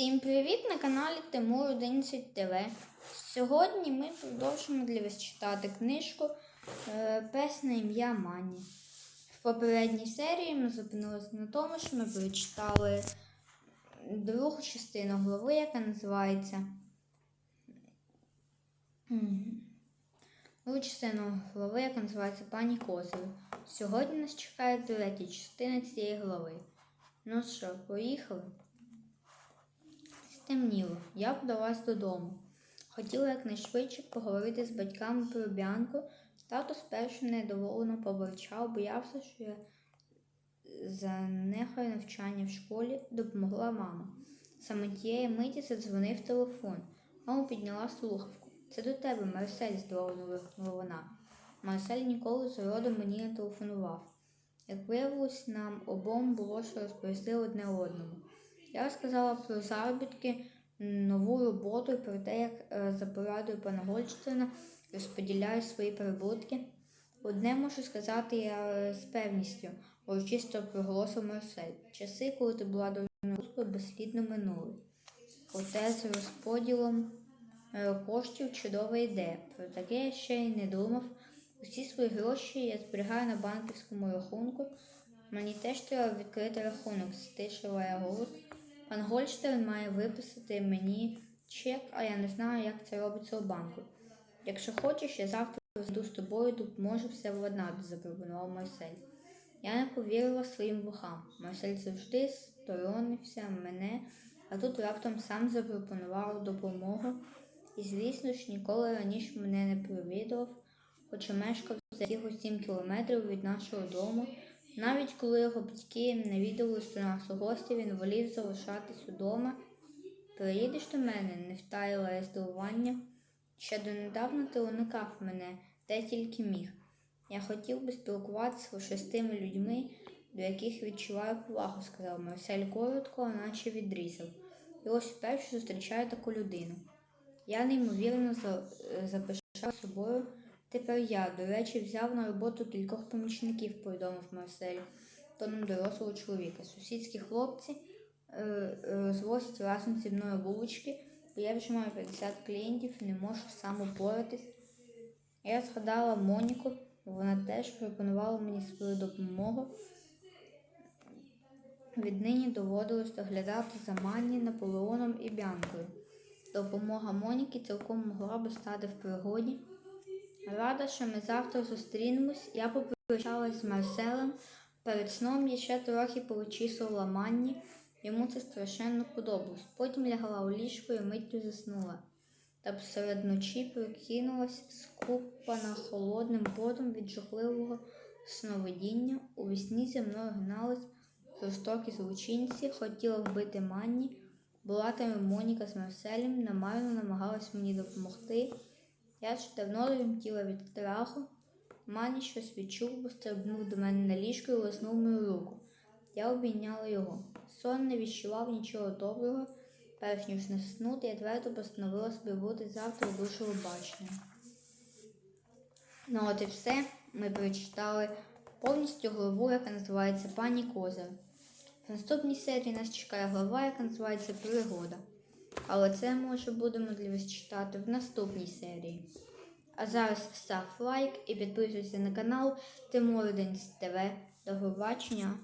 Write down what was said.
Всім привіт на каналі Тимур 11 ТВ. Сьогодні ми продовжимо для вас читати книжку е, Пес на ім'я Мані. В попередній серії ми зупинилися на тому, що ми прочитали другу частину глави, яка називається Другу частину глави, яка називається Пані Козир. Сьогодні нас чекає третя частина цієї глави. Ну що, поїхали? Стемніло, я подалась додому. Хотіла якнайшвидше поговорити з батьками про Бянку. Тато спершу недоволено поборчав, боявся, що я занехаю навчання в школі, допомогла мама. Саме тієї миті задзвонив телефон. Мама підняла слухавку. Це до тебе, Марсель, здивовано вигукнула вона. Марсель ніколи з роду мені не телефонував. Як виявилось, нам обом було що розповісти одне одному. Я розказала про заробітки, нову роботу і про те, як е, за порадою пана Гольштейна розподіляю свої прибутки. Одне можу сказати я е, з певністю, урочисто проголосив Марсель. Часи, коли ти була дорожною безслідно минули. Проте з розподілом е, коштів чудова ідея. Про таке я ще й не думав. Усі свої гроші я зберігаю на банківському рахунку. Мені теж треба відкрити рахунок, стишила я голос. Пан має виписати мені чек, а я не знаю, як це робиться у банку. Якщо хочеш, я завтра зайду з тобою, допоможу все владнати, запропонував Марсель. Я не повірила своїм вухам. Марсель завжди сторонився мене, а тут раптом сам запропонував допомогу. І, звісно ж, ніколи раніше мене не провідував, хоча мешкав за якихось 7 кілометрів від нашого дому. Навіть коли його батьки навідувались до нас у гості, він волів залишатись удома. Приїдеш до мене, не втаїла я здивування. Ще донедавна ти уникав мене, де тільки міг. Я хотів би спілкуватися лише з тими людьми, до яких відчуваю повагу, сказав Марсель коротко, наче відрізав. І ось вперше зустрічаю таку людину. Я неймовірно запишав собою. Тепер я, до речі, взяв на роботу кількох помічників, повідомив Марсель, тоном дорослого чоловіка. Сусідські хлопці е, е, розвозять разом зі мною булочки, бо я вже маю 50 клієнтів не можу сам упоратись. Я згадала Моніку, вона теж пропонувала мені свою допомогу. Віднині доводилось доглядати за Манні, Наполеоном і Бянкою. Допомога Моніки цілком могла би стати в пригоді. Рада, що ми завтра зустрінемось. Я попрощалась з Марселем. Перед сном я ще трохи повичісувала Манні. Йому це страшенно подобалось. Потім лягла у ліжко і миттю заснула. Та посеред ночі прокинулась, скупана холодним потом від жахливого сновидіння. У вісні зі мною гнались жорстокі злочинці, хотіла вбити Манні. Була там Моніка з Марселем, намарно намагалась мені допомогти. Я ж давно тремтіла від страху. Мані щось відчув, бо стрибнув до мене на ліжко і лиснув мою руку. Я обійняла його. Сон не відчував нічого доброго. Перш ніж наснути, я твердо постановила собі бути завтра у душову бачення. Ну от і все. Ми прочитали повністю главу, яка називається Пані Козир. В наступній серії нас чекає глава, яка називається Пригода. Але це ми вже будемо для вас читати в наступній серії. А зараз став лайк і підписуйся на канал Тимурденс ТВ. До побачення!